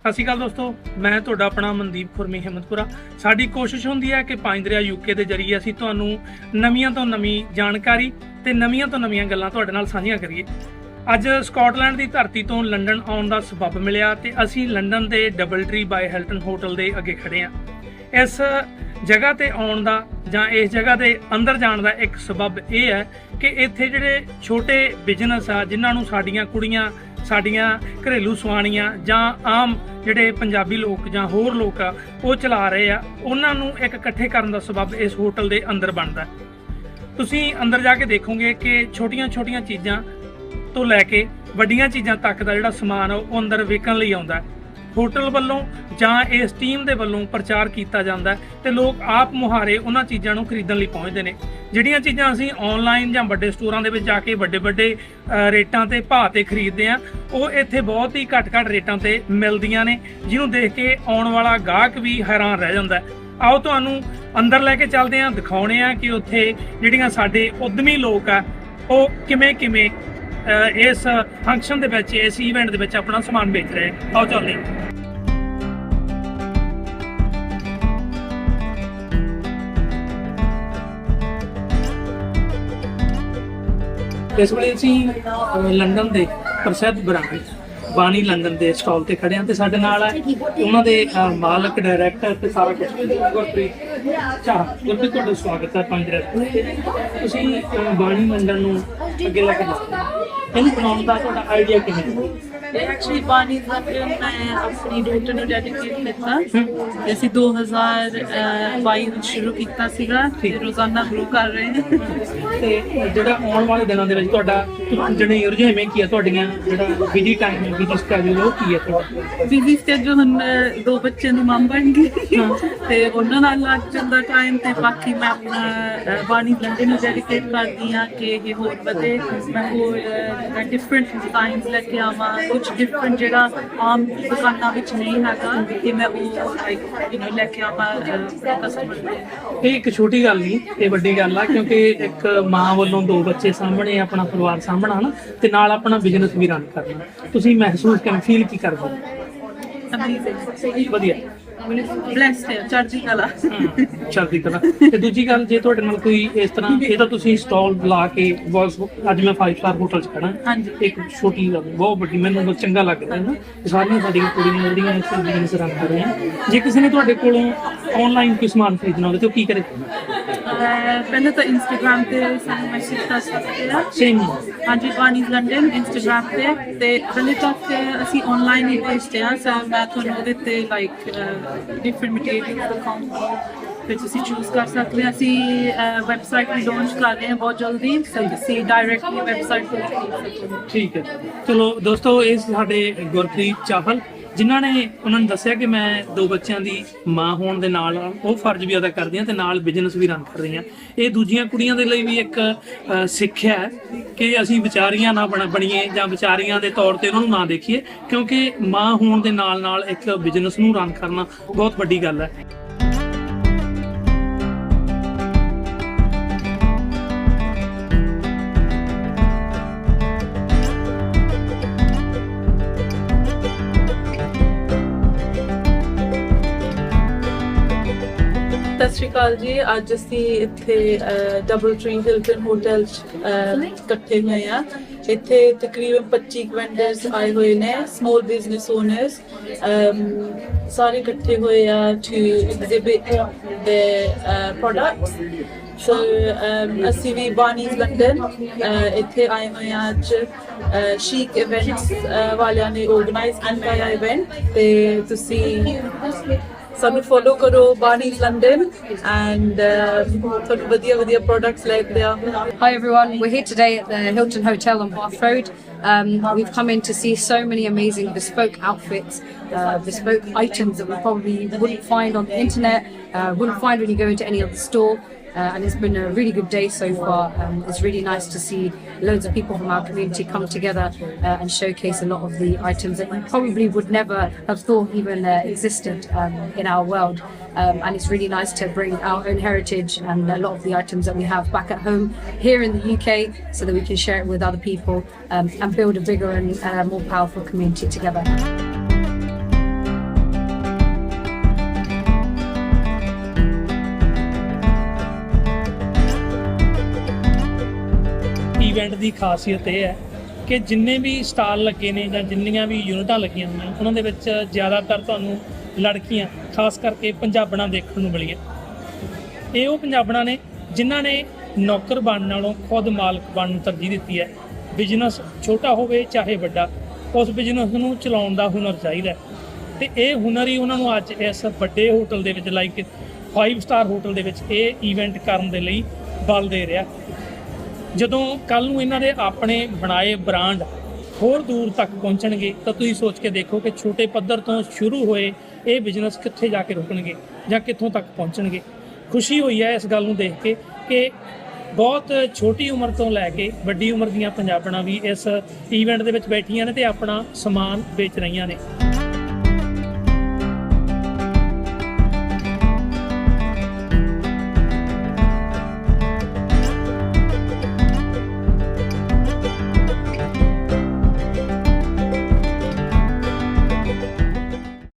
ਸਤਿ ਸ਼੍ਰੀ ਅਕਾਲ ਦੋਸਤੋ, ਮੈਂ ਤੁਹਾਡਾ ਆਪਣਾ ਮਨਦੀਪ ਖੁਰਮੀ ਹਿੰਮਤਪੁਰਾ ਸਾਡੀ ਕੋਸ਼ਿਸ਼ ਹੁੰਦੀ ਹੈ ਕਿ ਪੰਜ ਦਰਿਆ ਯੂਕੇ ਦੇ ਜਰੀਏ ਅਸੀਂ ਤੁਹਾਨੂੰ ਨਵੀਆਂ ਤੋਂ ਨਵੀਂ ਜਾਣਕਾਰੀ ਤੇ ਨਵੀਆਂ ਤੋਂ ਨਵੀਆਂ ਗੱਲਾਂ ਤੁਹਾਡੇ ਨਾਲ ਸਾਂਝੀਆਂ ਕਰੀਏ। ਅੱਜ ਸਕਾਟਲੈਂਡ ਦੀ ਧਰਤੀ ਤੋਂ ਲੰਡਨ ਆਉਣ ਦਾ ਸਬਬ ਮਿਲਿਆ ਤੇ ਅਸੀਂ ਲੰਡਨ ਦੇ DoubleTree by Hilton hotel ਦੇ ਅੱਗੇ ਖੜੇ ਹਾਂ। ਇਸ ਜਗ੍ਹਾ ਤੇ ਆਉਣ ਦਾ ਜਾਂ ਇਸ ਜਗ੍ਹਾ ਦੇ ਅੰਦਰ ਜਾਣ ਦਾ ਇੱਕ ਸਬਬ ਇਹ ਹੈ ਕਿ ਇੱਥੇ ਜਿਹੜੇ ਛੋਟੇ ਬਿਜ਼ਨਸ ਆ, ਜਿਨ੍ਹਾਂ ਨੂੰ ਸਾਡੀਆਂ ਕੁੜੀਆਂ ਸਾਡੀਆਂ ਘਰੇਲੂ ਸੁਆਣੀਆਂ ਜਾਂ ਆਮ ਜਿਹੜੇ ਪੰਜਾਬੀ ਲੋਕ ਜਾਂ ਹੋਰ ਲੋਕ ਆ, ਉਹ ਚਲਾ ਰਹੇ ਆ, ਉਹਨਾਂ ਨੂੰ ਇੱਕ ਇਕੱਠੇ ਕਰਨ ਦਾ ਸਬਬ ਇਸ ਹੋਟਲ ਦੇ ਅੰਦਰ ਬਣਦਾ ਤੁਸੀਂ ਅੰਦਰ ਜਾ ਕੇ ਦੇਖੋਗੇ ਕਿ ਛੋਟੀਆਂ-ਛੋਟੀਆਂ ਚੀਜ਼ਾਂ ਤੋਂ ਲੈ ਕੇ ਵੱਡੀਆਂ ਚੀਜ਼ਾਂ ਤੱਕ ਦਾ ਜਿਹੜਾ ਸਮਾਨ ਆ, ਉਹ ਅੰਦਰ ਵਿਕਣ ਲਈ ਆਉਂਦਾ ਹੋਟਲ ਵੱਲੋਂ ਜਾਂ ਇਸ ਟੀਮ ਦੇ ਵੱਲੋਂ ਪ੍ਰਚਾਰ ਕੀਤਾ ਜਾਂਦਾ ਹੈ ਤੇ ਲੋਕ ਆਪ ਮੁਹਾਰੇ ਉਹਨਾਂ ਚੀਜ਼ਾਂ ਨੂੰ ਖਰੀਦਣ ਲਈ ਪਹੁੰਚਦੇ ਨੇ। ਜਿਹੜੀਆਂ ਚੀਜ਼ਾਂ ਅਸੀਂ ਆਨਲਾਈਨ ਜਾਂ ਵੱਡੇ ਸਟੋਰਾਂ ਦੇ ਵਿੱਚ ਜਾ ਕੇ ਵੱਡੇ ਵੱਡੇ ਰੇਟਾਂ ਤੇ ਭਾਅ ਤੇ ਖਰੀਦਦੇ ਆ ਉਹ ਇੱਥੇ ਬਹੁਤ ਹੀ ਘੱਟ-ਘੱਟ ਰੇਟਾਂ ਤੇ ਮਿਲਦੀਆਂ ਨੇ, ਜਿਹਨੂੰ ਦੇਖ ਕੇ ਆਉਣ ਵਾਲਾ ਗਾਹਕ ਵੀ ਹੈਰਾਨ ਰਹਿ ਜਾਂਦਾ ਆਓ ਤੁਹਾਨੂੰ ਅੰਦਰ ਲੈ ਕੇ ਚੱਲਦੇ ਆਂ ਦਿਖਾਉਣੇ ਆ ਕਿ ਉੱਥੇ ਜਿਹੜੀਆਂ ਸਾਡੇ ਉਦਮੀ ਲੋਕ ਆ, ਉਹ ਕਿਵੇਂ ਕਿਵੇਂ ਇਸ ਫੰਕਸ਼ਨ ਦੇ ਵਿੱਚ ਇਸ ਇਵੈਂਟ ਦੇ ਵਿੱਚ ਆਪਣਾ ਸਮਾਨ ਵੇਚ ਰਹੇ। ਆਓ ਚੱਲਦੇ ਹਾਂ। ਇਸ ਵੇਲੇ ਅਸੀਂ ਲੰਡਨ ਦੇ ਪ੍ਰਸਿੱਧ ਬ੍ਰਾਂਡ ਬਾਣੀ ਲੰਡਨ ਦੇ ਸਟਾਲ ਤੇ ਖੜੇ ਹਾਂ ਤੇ ਸਾਡੇ ਨਾਲ ਹੈ ਉਹਨਾਂ ਦੇ ਮਾਲਕ ਡਾਇਰੈਕਟਰ ਤੇ ਸਾਰਾ ਕੁਝ ਗੁਰਪ੍ਰੀਤ। ਚਾਹ ਗੁਰਪ੍ਰੀਤ, ਤੁਹਾਡਾ ਸਵਾਗਤ ਹੈ ਪੰਜ ਰਤਨ ਤੁਸੀਂ ਬਾਣੀ ਮੰਡਲ ਨੂੰ ਅੱਗੇ ਲੈ ਕੇ ਜਾਓ। ਇਹਨੂੰ ਬਣਾਉਣ ਦਾ ਤੁਹਾਡਾ ਆਈਡੀਆ ਕਿਵੇਂ ਹੈ? ਐਕਚੁਅਲੀ ਬਾਣੀ ਦਾ ਫਿਲਮ ਮੈਂ ਆਪਣੀ ਡਾਟਰ ਨੂੰ ਡੈਡੀਕੇਟ ਕੀਤਾ। ਤੇ ਅਸੀਂ 2022 ਵਿੱਚ ਸ਼ੁਰੂ ਕੀਤਾ ਸੀਗਾ ਤੇ ਰੋਜ਼ਾਨਾ ਗਰੋ ਕਰ ਰਹੇ ਹਾਂ। ਤੇ ਜਿਹੜਾ ਆਉਣ ਵਾਲੇ ਦਿਨਾਂ ਦੇ ਵਿੱਚ ਤੁਹਾਡਾ ਜਿਹੜੇ ਰੁਝੇਵੇਂ ਕੀ ਆ ਤੁਹਾਡੀਆਂ ਜਿਹੜਾ ਬਿਜ਼ੀ ਟਾਈਮ ਹੈ ਬਿਜ਼ੀ ਸਕੇਜੂਲ ਉਹ ਕੀ ਹੈ ਤੁਹਾਡਾ? ਬਿਜ਼ੀ ਸਕੇਜੂਲ ਹੁਣ ਅਹ, ਦੋ ਬੱਚਿਆਂ ਦੀ ਮੰਮ ਬਣ ਗਈ ਤੇ ਉਹਨਾਂ ਨਾਲ ਲੱਗ ਜਾਂਦਾ ਟਾਈਮ ਤੇ ਬਾਕੀ ਮੈਂ ਆਪਣਾ ਬਾਣੀ ਲੰਡਨ ਨੂੰ ਡੈਡੀਕੇਟ ਕਰਦੀ ਹਾਂ ਕਿ ਇਹ ਹੋਰ ਵਧੇ। ਮੈਂ ਹੋਰ ਡਿਫਰੈਂਟ ਡਿਜ਼ਾਈਨਸ ਲੈ ਕੇ ਆਵਾਂ ਕੁਝ ਡਿਫਰੈਂਟ ਜਿਹੜਾ ਆਮ ਦੁਕਾਨਾਂ ਵਿੱਚ ਨਹੀਂ ਹੈਗਾ ਕਿ ਮੈਂ ਉਹ ਲਾਈਕ ਯੂ نو ਲੈ ਕੇ ਆਵਾਂ ਕਸਟਮਰ ਇਹ ਇੱਕ ਛੋਟੀ ਗੱਲ ਨਹੀਂ ਇਹ ਵੱਡੀ ਗੱਲ ਆ ਕਿਉਂਕਿ ਇੱਕ ਮਾਂ ਵੱਲੋਂ ਦੋ ਬੱਚੇ ਸਾਹਮਣੇ ਆਪਣਾ ਪਰਿਵਾਰ ਸਾਹਮਣਾ ਨਾ ਤੇ ਨਾਲ ਆਪਣਾ ਬਿਜ਼ਨਸ ਵੀ ਰਨ ਕਰਨਾ। ਤੁਸੀਂ ਮਹਿਸੂਸ ਕਿਵੇਂ ਫੀਲ ਕੀ ਕਰਦੇ ਹੋ? ਅਮੇਜ਼ਿੰਗ ਵਧੀਆ। ਬlesed ਹੈ ਚੜ੍ਹਦੀ ਕਲਾ। ਚਲਦੀ ਕਲਾ। ਤੇ ਦੂਜੀ ਗੱਲ ਜੇ ਤੁਹਾਡੇ ਨਾਲ ਕੋਈ ਇਸ ਤਰ੍ਹਾਂ ਇਹ ਤਾਂ ਤੁਸੀਂ ਸਟਾਲ ਲਾ ਕੇ ਬਸ ਅੱਜ ਮੈਂ 5 ਸਟਾਰ ਹੋਟਲ ਚ ਖੜਾ ਹਾਂਜੀ। ਇੱਕ ਛੋਟੀ ਗੱਲ ਬਹੁਤ ਵੱਡੀ ਮੈਨੂੰ ਬਹੁਤ ਚੰਗਾ ਲੱਗ ਰਿਹਾ ਹੈ ਨਾ ਕਿ ਸਾਰੀਆਂ ਸਾਡੀਆਂ ਕੁੜੀਆਂ ਜਿਹੜੀਆਂ ਇਸ ਬਿਜ਼ਨਸ ਰਨ ਕਰ ਰਹੀਆਂ ਜੇ ਕਿਸੇ ਨੇ ਤੁਹਾਡੇ ਕੋਲੋਂ ਆਨਲਾਈਨ ਕੋਈ ਸਮਾਨ ਖਰੀਦਣਾ ਹੋਵੇ ਤੇ ਉਹ ਕੀ ਕਰੇ? ਪਹਿਲਾਂ ਤਾਂ ਇੰਸਟਾਗ੍ਰam ਤੇ ਸਾਨੂੰ ਮੈਸੇਜ ਕਰ ਸਕਦੇ ਆ। ਸੇਮ ਹਾਂਜੀ ਬਾਨੀ ਲੰਡਨ ਇੰਸਟਾਗ੍ਰam ਤੇ। ਤੇ ਹਲੇ ਤੱਕ ਅਸੀਂ ਆਨਲਾਈਨ ਹੀ ਭੇਜਦੇ ਹਾਂ ਸੋ ਮੈਂ ਤੁਹਾਨੂੰ ਉਹਦੇ ਤੇ ਲਾਈਕ ਡਿਫਰੈਂਟ ਮਟੀਰੀਅਲ ਦਿਖਾਉਂਗੀ ਫਿਰ ਤੁਸੀਂ ਚੂਜ਼ ਕਰ ਸਕਦੇ ਹੋ ਅਸੀਂ ਵੈਬਸਾਈਟ ਵੀ ਲਾਂਚ ਕਰ ਰਹੇ ਹਾਂ ਬਹੁਤ ਜਲਦੀ ਸੋ ਤੁਸੀਂ ਡਾਇਰੈਕਟਲੀ ਵੈਬਸਾਈਟ ਤੋਂ ਖਰੀਦ ਸਕਦੇ ਹੋ। ਠੀਕ ਹੈ। ਚਲੋ ਦੋਸਤੋ ਇਹ ਸਾਡੇ ਗੁਰਪ੍ਰੀਤ ਚਾਹਲ ਜਿਨ੍ਹਾਂ ਨੇ ਉਹਨਾਂ ਨੂੰ ਦੱਸਿਆ ਕਿ ਮੈਂ ਦੋ ਬੱਚਿਆਂ ਦੀ ਮਾਂ ਹੋਣ ਦੇ ਨਾਲ ਉਹ ਫਰਜ਼ ਵੀ ਅਦਾ ਕਰਦੀ ਹਾਂ ਤੇ ਨਾਲ ਬਿਜ਼ਨਸ ਵੀ ਰਨ ਕਰ ਰਹੀ ਹਾਂ ਇਹ ਦੂਜੀਆਂ ਕੁੜੀਆਂ ਦੇ ਲਈ ਵੀ ਇੱਕ ਸਿੱਖਿਆ ਹੈ ਕਿ ਅਸੀਂ ਵਿਚਾਰੀਆਂ ਨਾ ਬਣ, ਬਣੀਏ ਜਾਂ ਵਿਚਾਰੀਆਂ ਦੇ ਤੌਰ ਤੇ ਉਹਨਾਂ ਨੂੰ ਨਾ ਦੇਖੀਏ ਕਿਉਂਕਿ ਮਾਂ ਹੋਣ ਦੇ ਨਾਲ ਨਾਲ ਇੱਕ ਬਿਜ਼ਨਸ ਨੂੰ ਰਨ ਕਰਨਾ ਬਹੁਤ ਵੱਡੀ ਗੱਲ ਹੈ। ਸਤਿ ਸ਼੍ਰੀ ਅਕਾਲ ਜੀ। ਅੱਜ ਅਸੀਂ ਇੱਥੇ ਡਬਲ ਟ੍ਰੀ ਹਿਲਟਨ ਹੋਟਲ ਚ ਇਕੱਠੇ ਹੋਏ ਆ ਇੱਥੇ ਤਕਰੀਬਨ 25 ਵੈਂਡਰਸ ਆਏ ਹੋਏ ਨੇ ਸਮਾਲ ਬਿਜ਼ਨਸ ਓਨਰਸ ਸਾਰੇ ਇਕੱਠੇ ਹੋਏ ਆ ਟੂ ਐਗਜ਼ਿਬਿਟ ਦੇ ਪ੍ਰੋਡਕਟਸ ਸੋ ਅਸੀਂ ਵੀ ਬਾਨੀਜ਼ ਲੰਡਨ ਇੱਥੇ ਆਏ ਹੋਏ ਆ ਅੱਜ। ਸ਼ੀਕ ਇਵੈਂਟਸ ਵਾਲਿਆਂ ਨੇ ਆਰਗੇਨਾਈਜ਼ ਕੀਤਾ ਇਵੈਂਟ ਤੇ ਤੁਸੀਂ ਸਾਨੂੰ ਫੋਲੋ ਕਰੋ ਬਾਨੀ ਲੰਡਨ ਐਂਡ ਤੁਹਾਨੂੰ ਵਧੀਆ ਵਧੀਆ ਪ੍ਰੋਡਕਟਸ ਲੈ ਕੇ ਆਵਾਂ Hi everyone, we're here today at the Hilton Hotel on Bath Road. Um, we've come in to see so many amazing bespoke outfits, uh, bespoke items that we probably wouldn't find on the internet, uh, wouldn't find when you go into any other store. Uh, and it's been a really good day so far. Um, it's really nice to see loads of people from our community come together uh, and showcase a lot of the items that we probably would never have thought even uh, existed um, in our world. Um, and it's really nice to bring our own heritage and a lot of the items that we have back at home here in the UK so that we can share it with other people um, and build a bigger and uh, more powerful community together. Event ਦੀ ਖਾਸੀਅਤ ਇਹ ਹੈ ਕਿ ਜਿੰਨੇ ਵੀ stall ਲੱਗੇ ਨੇ ਜਾਂ ਜਿੰਨੀਆਂ ਵੀ ਯੂਨਿਟਾਂ ਲੱਗੀਆਂ ਹੋਈਆਂ, ਉਹਨਾਂ ਦੇ ਵਿੱਚ ਜ਼ਿਆਦਾਤਰ ਤੁਹਾਨੂੰ ਲੜਕੀਆਂ, ਖਾਸ ਕਰਕੇ ਪੰਜਾਬਣਾਂ ਦੇਖਣ ਨੂੰ ਮਿਲੀਆਂ। ਇਹ ਉਹ ਪੰਜਾਬਣਾਂ ਨੇ ਜਿਨ੍ਹਾਂ ਨੇ ਨੌਕਰ ਬਣਨ ਨਾਲੋਂ ਖੁਦ ਮਾਲਕ ਬਣਨ ਨੂੰ ਤਰਜੀਹ ਦਿੱਤੀ ਹੈ। ਬਿਜ਼ਨਸ ਛੋਟਾ ਹੋਵੇ ਚਾਹੇ ਵੱਡਾ, ਉਸ ਬਿਜ਼ਨਸ ਨੂੰ ਚਲਾਉਣ ਦਾ ਹੁਨਰ ਚਾਹੀਦਾ ਹੈ। ਤੇ ਇਹ ਹੁਨਰ ਹੀ ਉਹਨਾਂ ਨੂੰ ਅੱਜ ਇਸ ਵੱਡੇ ਹੋਟਲ ਦੇ ਵਿੱਚ ਲਾਈਕ 5 ਸਟਾਰ ਹੋਟਲ ਦੇ ਵਿੱਚ ਇਹ ਇਵੈਂਟ ਕਰਨ ਦੇ ਲਈ ਬਲ ਦੇ ਰਿਹਾ। ਜਦੋਂ ਕੱਲ ਨੂੰ ਇਹਨਾਂ ਦੇ ਆਪਣੇ ਬਣਾਏ ਬ੍ਰਾਂਡ ਹੋਰ ਦੂਰ ਤੱਕ ਪਹੁੰਚਣਗੇ, ਤਾਂ ਤੁਸੀਂ ਸੋਚ ਕੇ ਦੇਖੋ ਕਿ ਛੋਟੇ ਪੱਧਰ ਤੋਂ ਸ਼ੁਰੂ ਹੋਏ ਇਹ ਬਿਜ਼ਨਸ ਕਿੱਥੇ ਜਾ ਕੇ ਰੁਕਣਗੇ ਜਾਂ ਕਿੱਥੋਂ ਤੱਕ ਪਹੁੰਚਣਗੇ। ਖੁਸ਼ੀ ਹੋਈ ਹੈ ਇਸ ਗੱਲ ਨੂੰ ਦੇਖ ਕੇ ਕਿ ਬਹੁਤ ਛੋਟੀ ਉਮਰ ਤੋਂ ਲੈ ਕੇ ਵੱਡੀ ਉਮਰ ਦੀਆਂ ਪੰਜਾਬਣਾਂ ਵੀ ਇਸ ਈਵੈਂਟ ਦੇ ਵਿੱਚ ਬੈਠੀਆਂ ਨੇ ਤੇ ਆਪਣਾ ਸਮਾਨ ਵੇਚ ਰਹੀਆਂ ਨੇ।